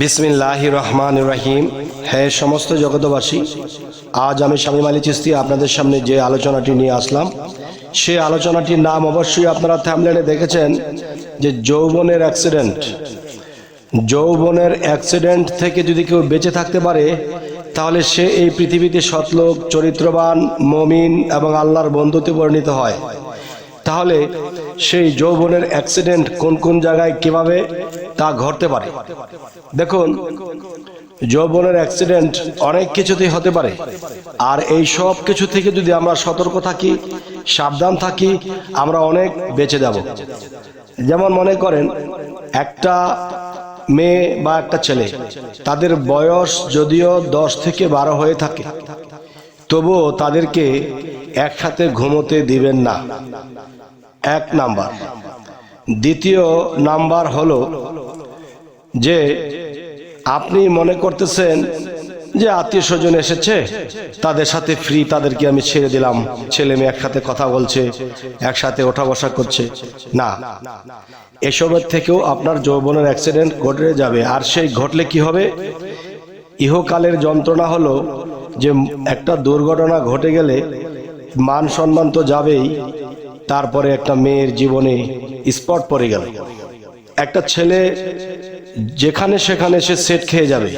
বিসমিল্লাহ রহমান রাহিম। হে সমস্ত জগতবাসী আজ আমি শামীম আলী চিস্তি আপনাদের সামনে যে আলোচনাটি নিয়ে আসলাম, সে আলোচনাটির নাম অবশ্যই আপনারা থ্যামলেনে দেখেছেন যে যৌবনের অ্যাক্সিডেন্ট যৌবনের অ্যাক্সিডেন্ট থেকে যদি কেউ বেঁচে থাকতে পারে, তাহলে সে এই পৃথিবীতে সৎলোক, চরিত্রবান, মমিন এবং আল্লাহর বন্ধুতে পরিণত হয়। তাহলে সেই যৌবনের অ্যাক্সিডেন্ট কোন কোন জায়গায় কীভাবে তা ঘটতে পারে? দেখুন, যৌবনের অ্যাক্সিডেন্ট অনেক কিছুতেই হতে পারে। আর এই সব কিছু থেকে যদি আমরা সতর্ক থাকি, সাবধান থাকি, আমরা অনেক বেঁচে যাব। যেমন মনে করেন, একটা মেয়ে বা একটা ছেলে, তাদের বয়স যদিও দশ থেকে বারো হয়ে থাকে, তবুও তাদেরকে একসাথে ঘুমোতে দিবেন না। এক নাম্বার। দ্বিতীয় নাম্বার হলো যে আপনি মনে করতেছেন যে আত্মীয় স্বজন এসেছে, তাদের সাথে ফ্রি তাদেরকে আমি ছেড়ে দিলাম, ছেলে মেয়ে একসাথে কথা বলছে, একসাথে ওঠা বসা করছে। না, এসবের থেকেও আপনার যৌবনের অ্যাক্সিডেন্ট ঘটে যাবে। আর সেই ঘটলে কি হবে? ইহকালের যন্ত্রণা হলো যে একটা দুর্ঘটনা ঘটে গেলে মান সম্মান তো যাবেই তারপরে একটা মেয়ের জীবনে স্পট পড়ে গেল। একটা ছেলে যেখানে সেখানে সে সেট খেয়ে যাবে,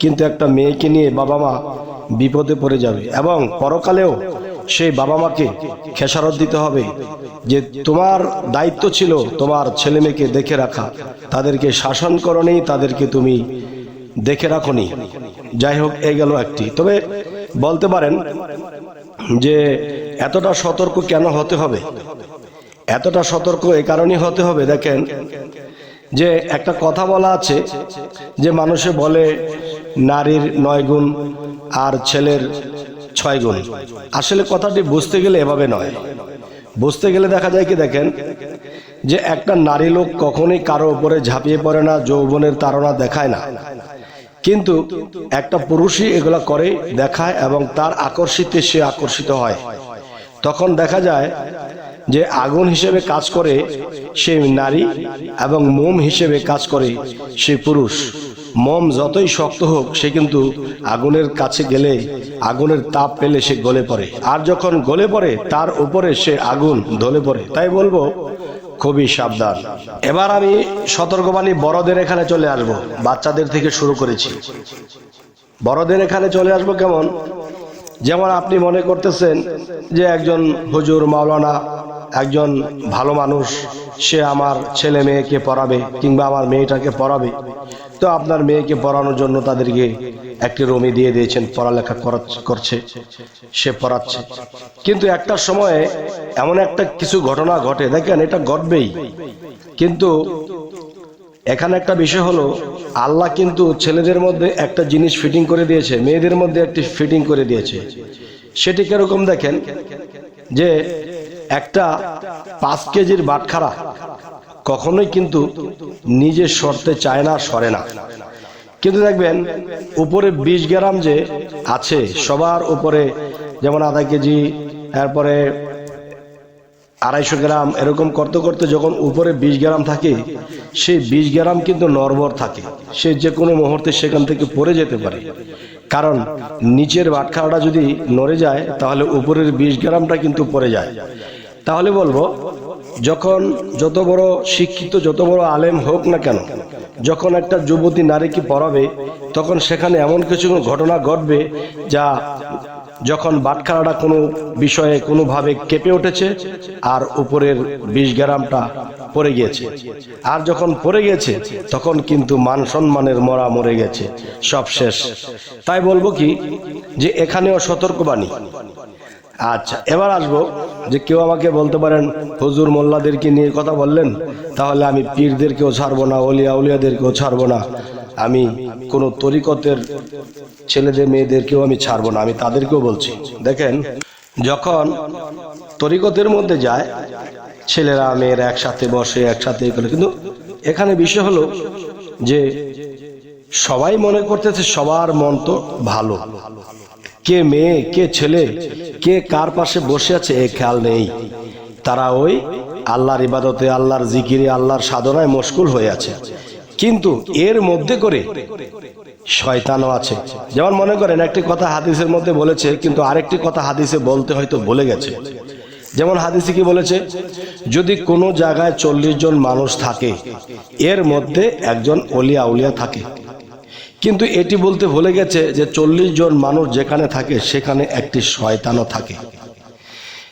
কিন্তু একটা মেয়েকে নিয়ে বাবা মা বিপদে পড়ে যাবে এবং পরকালেও সেই বাবা মাকে খেসারত দিতে হবে যে তোমার দায়িত্ব ছিল তোমার ছেলে মেয়েকে দেখে রাখা, তাদেরকে শাসন করনি, তাদেরকে তুমি দেখে রাখনি। যাই হোক, এই গেল একটি। তবে বলতে পারেন যে এতটা সতর্ক কেন হতে হবে? এতটা সতর্ক এই কারণেই হতে হবে, দেখেন। যে একটা কথা বলা আছে যে মানুষে বলে নারীর নয় গুণ আর ছেলের ছয় গুণ। আসলে কথাটি বুঝতে গেলে এভাবে নয়। বুঝতে গেলে দেখা যায় কি, দেখেন, যে একটা নারী লোক কখনোই কারও উপরে ঝাঁপিয়ে পড়ে না, যৌবনের তারা দেখায় না। কিন্তু একটা পুরুষই এগুলা করে, দেখায় এবং তার আকর্ষিতে সে আকর্ষিত হয়। তখন দেখা যায় যে আগুন হিসেবে কাজ করে সে নারী এবং মোম হিসেবে কাজ করে সে পুরুষ। মোম যতই শক্ত হোক, সে কিন্তু আগুনের কাছে গেলে, আগুনের তাপ পেলে সে গলে পড়ে। আর যখন গলে পড়ে, তার উপরে সে আগুন ধলে পড়ে। তাই বলব, খুবই সাবধান। এবার আমি সতর্কবাণী বড়দের এখানে চলে আসব। বাচ্চাদের থেকে শুরু করেছি। বড়দের এখানে চলে আসব কেমন? যেমন আপনি মনে করতেছেন যে একজন হুজুর মাওলানা একজন ভালো মানুষ, সে আমার ছেলে মেয়েকে পড়াবে কিংবা আমার মেয়েটাকে পড়াবে। তো আপনার মেয়েকে পড়ানোর জন্য তাদেরকে একটি রমি দিয়ে দিয়েছেন, পড়ালেখা করা- করছে, সে পড়াচ্ছে। কিন্তু একটা সময়ে এমন একটা কিছু ঘটনা ঘটে, দেখেন এটা ঘটবেই। কিন্তু এখানে একটা বিষয় হলো, আল্লাহ কিন্তু ছেলেদের মধ্যে একটা জিনিস ফিটিং করে দিয়েছে, মেয়েদের মধ্যে একটি ফিটিং করে দিয়েছে। সেটি কীরকম দেখেন? যে একটা পাঁচ কেজির বাটখারা কখনোই কিন্তু নিজের সরতে চায় না, সরে না। কিন্তু দেখবেন, উপরে বিশ গ্রাম যে আছে, সবার উপরে যেমন আধা কেজি, এরপরে আড়াইশো গ্রাম, এরকম করতে করতে যখন উপরে বিশ গ্রাম থাকে, সেই বিশ গ্রাম কিন্তু নরবর থাকে। সে যে কোনো মুহূর্তে সেখান থেকে পড়ে যেতে পারে। কারণ নিচের বাটখারাটা যদি নড়ে যায়, তাহলে উপরের বিশ গ্রামটা কিন্তু পড়ে যায়। তাহলে বলব, যখন যত বড় শিক্ষিত, যত বড় আলেম হোক না কেন, যখন একটা যুবতী নারীকে পড়াবে, তখন সেখানে এমন কিছু ঘটনা ঘটবে যা যখন বাটখারাটা কোনো বিষয়ে কোনোভাবে কেঁপে উঠেছে আর উপরের বিশ গ্রামটা পড়ে গিয়েছে। আর যখন পড়ে গেছে তখন কিন্তু মান সম্মানের মরা মরে গেছে। সব শেষ। তাই বলব কি, যে এখানেও সতর্কবাণী। আচ্ছা এবার আসব যে কেউ আমাকে বলতে পারেন, হুজুর মোল্লাদেরকে নিয়ে কথা বললেন, তাহলে আমি পীরদেরকেও ছাড়বো না, অলিয়া উলিয়াদেরকেও ছাড়বো না। আমি কোনো তরিকতের ছেলেদের, মেয়েদেরকেও আমি ছাড়বো না, আমি তাদেরকেও বলছি। দেখেন, যখন তরিকতের মধ্যে যায়, ছেলেরা, মেয়েরা একসাথে বসে, একসাথে করে, কিন্তু এখানে বিষয় হলো যে সবাই মনে করতেছে সবার মন তো ভালো। কে মেয়ে, কে ছেলে, কে কার পাশে বসে আছে, এ খেয়াল নেই। তারা ওই আল্লাহর ইবাদতে, আল্লাহর জিকিরে, আল্লাহর সাধনায় মশগুল হয়ে আছে। কিন্তু এর মধ্যে করে শয়তানও আছে। যেমন মনে করেন, একটি কথা হাদিসের মধ্যে বলেছে, কিন্তু আরেকটি কথা হাদিসে বলতে হয়তো বলে গেছে। যেমন হাদিসে কি বলেছে? যদি কোনো জায়গায় চল্লিশ জন মানুষ থাকে, এর মধ্যে একজন অলিয়া উলিয়া থাকে। কিন্তু এটি বলতে ভুলে গেছে যে চল্লিশ জন মানুষ যেখানে থাকে, সেখানে একটি শয়তানও থাকে।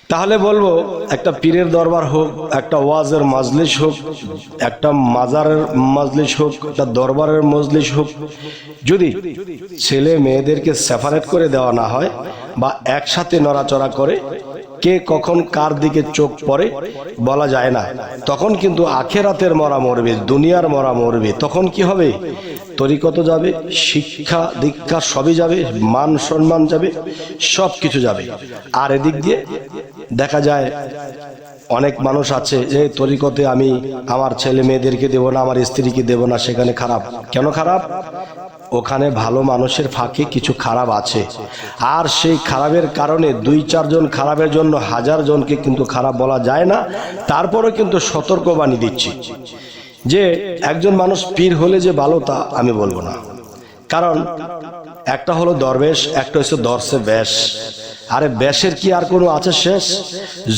তাহলে বলব, একটা পীরের দরবার হোক, একটা ওয়াজের মাজলিস হোক, একটা মাজারের মাজলিস হোক, একটা দরবারের মজলিস হোক, যদি ছেলে মেয়েদেরকে সেপারেট করে দেওয়া না হয় বা একসাথে নড়াচড়া করে কে কখন কার দিকে চোখ পড়ে বলা যায় না। তখন কিন্তু আখেরাতের মরা মরবে, দুনিয়ার মরা মরবে। তখন কি হবে? তরিকত যাবে, শিক্ষা দীক্ষা সবই যাবে, মান সম্মান যাবে সব কিছু যাবে। আর এদিক দিয়ে দেখা যায় অনেক মানুষ আছে যে তরিকতে আমি আমার ছেলে মেয়েদেরকে দেবো না, আমার স্ত্রীকে দেবো না, সেখানে খারাপ। কেন খারাপ? ওখানে ভালো মানুষের ফাঁকে কিছু খারাপ আছে। আর সেই খারাপের কারণে দুই চারজন খারাপের জন্য হাজার জনকে কিন্তু খারাপ বলা যায় না। তারপরে কিন্তু সতর্কবাণী দিচ্ছি। যে একজন মানুষ পীর হলে যে ভালো তা আমি বলব না। কারণ একটা হলো দরবেশ, একটা হচ্ছে দর্শে ব্যাস আরে ব্যাসের কি আর কোনো আছে শেষ?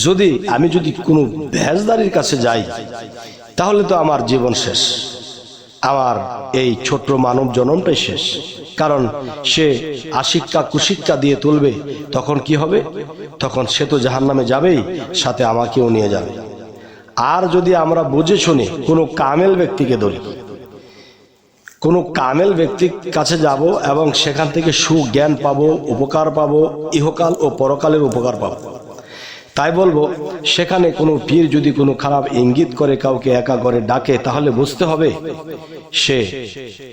যদি আমি যদি কোনো ভ্যাসদারির কাছে যাই, তাহলে তো আমার জীবন শেষ। আমার এই ছোট্ট মানব জনমটাই শেষ। কারণ সে আশিক্ষা কুশিক্ষা দিয়ে তুলবে, তখন কি হবে? তখন সে তো জাহান নামে যাবেই, সাথে আমাকেও নিয়ে যাবে। আর যদি আমরা বুঝে শুনে কোনো কামেল ব্যক্তিকে ধরি, কোনো কামেল ব্যক্তির কাছে যাব এবং সেখান থেকে সুজ্ঞান পাবো, উপকার পাবো, ইহকাল ও পরকালের উপকার পাবো। তাই বলব, সেখানে কোনো পীর যদি কোনো খারাপ ইঙ্গিত করে কাউকে একা করে ডাকে, তাহলে বুঝতে হবে, সে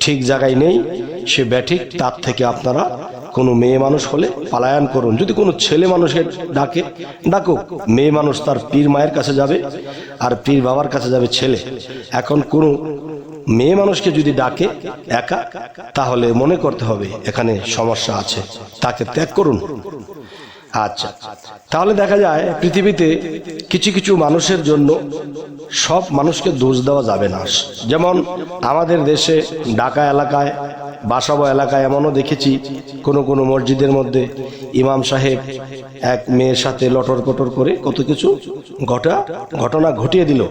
ঠিক জায়গায় নেই, সে ব্যাঠিক, তার থেকে আপনারা কোনো মেয়ে মানুষ হলে পালায়ন করুন। যদি কোনো ছেলে মানুষের ডাকে, ডাকুক, মেয়ে মানুষ তার পীর মায়ের কাছে যাবে, আর পীর বাবার কাছে যাবে ছেলে। এখন কোনো মেয়ে মানুষকে যদি ডাকে একা, তাহলে মনে করতে হবে এখানে সমস্যা আছে, তাকে ত্যাগ করুন। আচ্ছা তাহলে দেখা যায় পৃথিবীতে কিছু কিছু মানুষের জন্য সব মানুষকে দোষ দেওয়া যাবে না। যেমন আমাদের দেশে ঢাকা এলাকায়, বাসাবো এলাকায় এমনও দেখেছি, কোনো কোনো মসজিদের মধ্যে ইমাম সাহেব এক মেয়ের সাথে লটর পটর করে কত কিছু ঘটা, ঘটনা ঘটিয়ে দিল।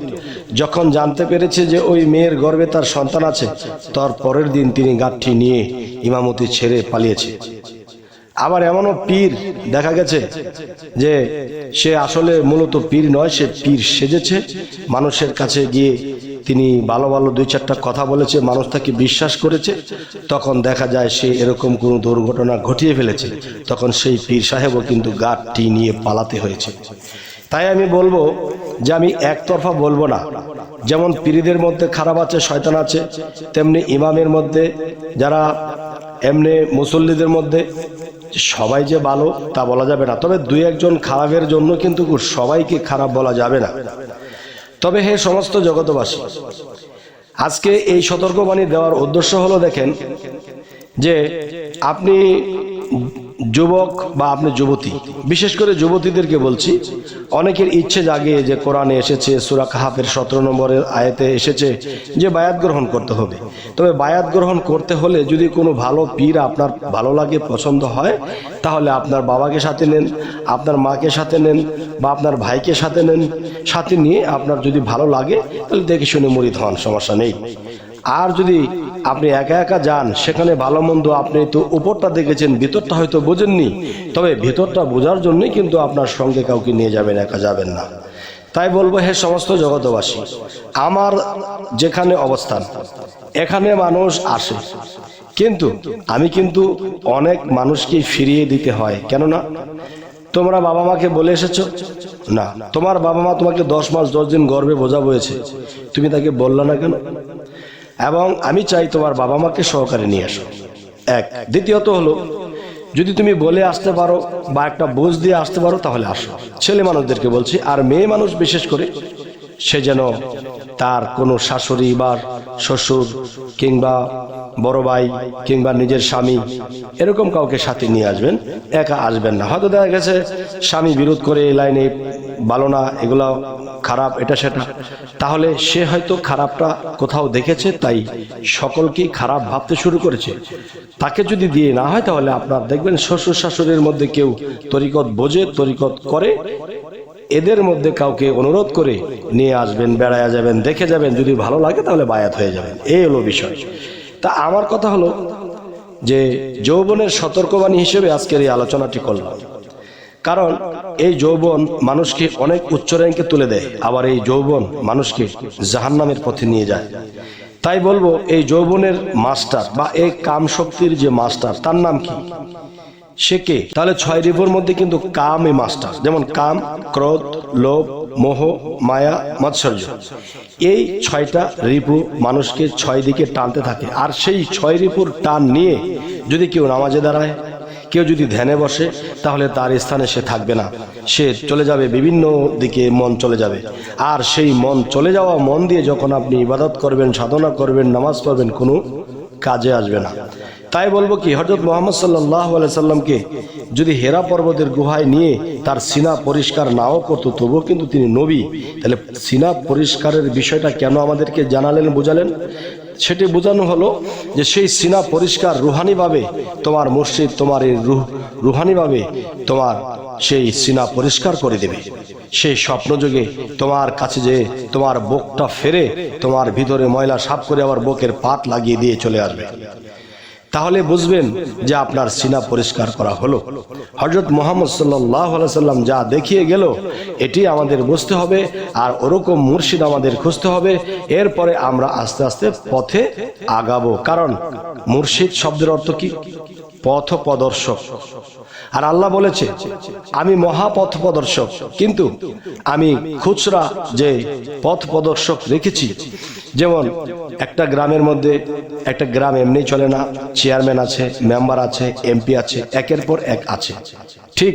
যখন জানতে পেরেছে যে ওই মেয়ের গর্বে তার সন্তান আছে, তার পরের দিন তিনি গাঠি নিয়ে ইমামতি ছেড়ে পালিয়েছে। আবার এমনও পীর দেখা গেছে যে সে আসলে মূলত পীর নয়, সে পীর সেজেছে। মানুষের কাছে গিয়ে তিনি ভালো ভালো দুই চারটা কথা বলেছে, মানুষ তাকে বিশ্বাস করেছে। তখন দেখা যায় সে এরকম কোনো দুর্ঘটনা ঘটিয়ে ফেলেছে। তখন সেই পীর সাহেবও কিন্তু গাঠটি নিয়ে পালাতে হয়েছে। তাই আমি বলব যে আমি একতরফা বলব না। যেমন পীরদের মধ্যে খারাপ আছে, শয়তান আছে, তেমনি ইমামের মধ্যে যারা এমনি মুসল্লিদের মধ্যে সবাই যে ভালো তা বলা যাবে না। তবে দুই একজন খারাপের জন্য কিন্তু সবাইকে খারাপ বলা যাবে না। তবে হে সমস্ত জগতবাসী আজকে এই সতর্কবাণী দেওয়ার উদ্দেশ্য হলো দেখেন যে আপনি যুবক বা আপনি যুবতী, বিশেষ করে যুবতীদেরকে বলছি, অনেকের ইচ্ছে জাগে যে কোরআনে এসেছে, সুরা কাহাফের সতেরো নম্বরের আয়াতে এসেছে যে বায়াত গ্রহণ করতে হবে। তবে বায়াত গ্রহণ করতে হলে যদি কোনো ভালো পীর আপনার ভালো লাগে, পছন্দ হয়, তাহলে আপনার বাবাকে সাথে নেন, আপনার মাকে সাথে নেন বা আপনার ভাইকে সাথে নেন। সাথে নিয়ে আপনার যদি ভালো লাগে, তাহলে দেখে শুনে মরিদ হন, সমস্যা নেই। আর যদি আপনি একা একা যান, সেখানে ভালো মন্দ আপনি তো উপরটা দেখেছেন, ভিতরটা হয়তো বোঝেননি। তবে ভিতরটা বোঝার জন্যই কিন্তু আপনার সঙ্গে কাউকে নিয়ে যাবেন, একা যাবেন না। তাই বলব, হে সমস্ত জগতবাসী আমার যেখানে অবস্থান, এখানে মানুষ আসে। কিন্তু আমি কিন্তু অনেক মানুষকে ফিরিয়ে দিতে হয়। কেননা, তোমরা বাবা মাকে বলে এসেছ? না। তোমার বাবা মা তোমাকে দশ মাস, দশ দিন গর্বে বোঝা বয়েছে তুমি তাকে বললা না কেন? এবং আমি চাই তোমার বাবা মাকে সহকারে নিয়ে আসো। এক। দ্বিতীয়ত হলো, যদি তুমি বলে আসতে পারো বা একটা বোঝ দিয়ে আসতে পারো, তাহলে আসো। ছেলে মানুষদেরকে বলছি, আর মেয়ে মানুষ বিশেষ করে, সে যেন তার কোনো শাশুড়ি বা শ্বশুর কিংবা বড় ভাই কিংবা নিজের স্বামী, এরকম কাউকে সাথে নিয়ে আসবেন, একা আসবেন না। হয়তো দেখা গেছে স্বামী বিরোধ করে এই লাইনে ভালো না এগুলো খারাপ, এটা সেটা। তাহলে সে হয়তো খারাপটা কোথাও দেখেছে, তাই সকলকেই খারাপ ভাবতে শুরু করেছে। তাকে যদি দিয়ে না হয়, তাহলে আপনার দেখবেন শ্বশুর শাশুড়ির মধ্যে কেউ তরিকত বোঝে, তরিকত করে। এদের মধ্যে কাউকে অনুরোধ করে নিয়ে আসবেন বেড়ায়া যাবেন, দেখে যাবেন, যদি ভালো লাগে তাহলে বায়াত হয়ে যাবেন। এই হলো বিষয়। তা আমার কথা হলো যে যৌবনের সতর্কবাণী হিসেবে আজকের এই আলোচনাটি করলাম। কারণ এই যৌবন মানুষকে অনেক উচ্চ র্যাঙ্কে তুলে দেয়, আবার এই যৌবন মানুষকে জাহান্নামের পথে নিয়ে যায়। তাই বলব, এই যৌবনের মাস্টার বা এই কাম শক্তির যে মাস্টার, তার নাম কি? সে কে? তাহলে ছয় রিপুর মধ্যে কিন্তু কাম এই মাস্টার, যেমন কাম, ক্রোধ, লোভ মোহ, মায়া, মৎসর্য। এই ছয়টা রিপু মানুষকে ছয় দিকে টানতে থাকে। আর সেই ছয় রিপুর টান নিয়ে যদি কেউ নামাজে দাঁড়ায়, কেউ যদি ধ্যানে বসে, তাহলে তার স্থানে সে থাকবে না। সে চলে যাবে বিভিন্ন দিকে, মন চলে যাবে। আর সেই মন চলে যাওয়া মন দিয়ে যখন আপনি ইবাদত করবেন, সাধনা করবেন, নামাজ পড়বেন, কোনো কাজে আসবে না। তাই বলব কি হজরত মোহাম্মদ সাল্লাহ সাল্লামকে যদি হেরা পর্বতের গুহায় নিয়ে তার সিনা পরিষ্কার নাও করতো, তবুও কিন্তু তিনি নবী। তাহলে সিনা পরিষ্কারের বিষয়টা কেন আমাদেরকে জানালেন, বোঝালেন? সেটি বোঝানো হলো যে সেই সিনা পরিষ্কার রুহানিভাবে তোমার মসজিদ, তোমার এই রুহ, রুহানিভাবে তোমার সেই সিনা পরিষ্কার করে দেবে। সেই স্বপ্নযোগে তোমার কাছে যে তোমার বুকটা ফেরে, তোমার ভিতরে ময়লা সাফ করে আবার বুকের পাট লাগিয়ে দিয়ে চলে আসবে। তাহলে বুঝবেন যে আপনার সিনা পরিষ্কার করা হলো। হজরত মোহাম্মদ সাল্লাহ সাল্লাম যা দেখিয়ে গেল, এটি আমাদের বুঝতে হবে আর ওরকম মুর্শিদ আমাদের খুঁজতে হবে। এরপরে আমরা আস্তে আস্তে পথে আগাবো। কারণ মুর্শিদ শব্দের অর্থ কি? পথ প্রদর্শক আর আল্লাহ বলেছে, আমি মহাপথ প্রদর্শক কিন্তু আমি খুচরা যে পথ প্রদর্শক রেখেছি, যেমন একটা গ্রামের মধ্যে, একটা গ্রাম এমনি চলে না, চেয়ারম্যান আছে, মেম্বার আছে, এমপি আছে, একের পর এক আছে। ঠিক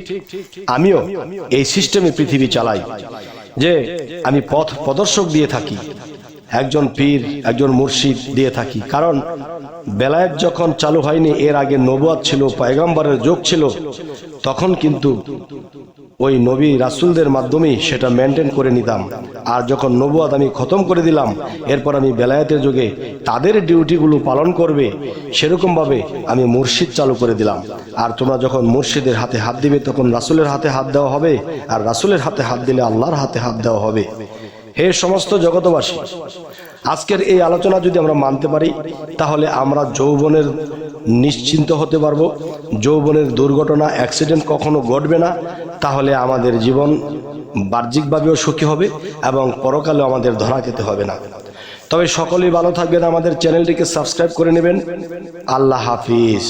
আমিও এই সিস্টেমে পৃথিবী চালাই, যে আমি পথ প্রদর্শক দিয়ে থাকি। একজন পীর, একজন মুর্শিদ দিয়ে থাকি। কারণ বেলায়েত যখন চালু হয়নি, এর আগে নবুয়াত ছিল, পয়গম্বরের যোগ ছিল, তখন কিন্তু ওই নবী রাসুলদের মাধ্যমেই সেটা মেনটেন করে নিতাম। আর যখন নবুয়াদ আমি খতম করে দিলাম, এরপর আমি বেলায়েতের যুগে তাদের ডিউটিগুলো পালন করবে, সেরকমভাবে আমি মুর্শিদ চালু করে দিলাম। আর তোমরা যখন মুর্শিদের হাতে হাত দিবে, তখন রাসুলের হাতে হাত দেওয়া হবে, আর রাসুলের হাতে হাত দিলে আল্লাহর হাতে হাত দেওয়া হবে। হে সমস্ত জগতবাসী আজকের এই আলোচনা যদি আমরা মানতে পারি, তাহলে আমরা যৌবনের নিশ্চিন্ত হতে পারব। যৌবনের দুর্ঘটনা অ্যাক্সিডেন্ট কখনো ঘটবে না। তাহলে আমাদের জীবন বাহ্যিকভাবেও সুখী হবে এবং পরকালেও আমাদের ধরা খেতে হবে না। তবে সকলেই ভালো থাকবেন। আমাদের চ্যানেলটিকে সাবস্ক্রাইব করে নেবেন। আল্লাহ হাফিজ।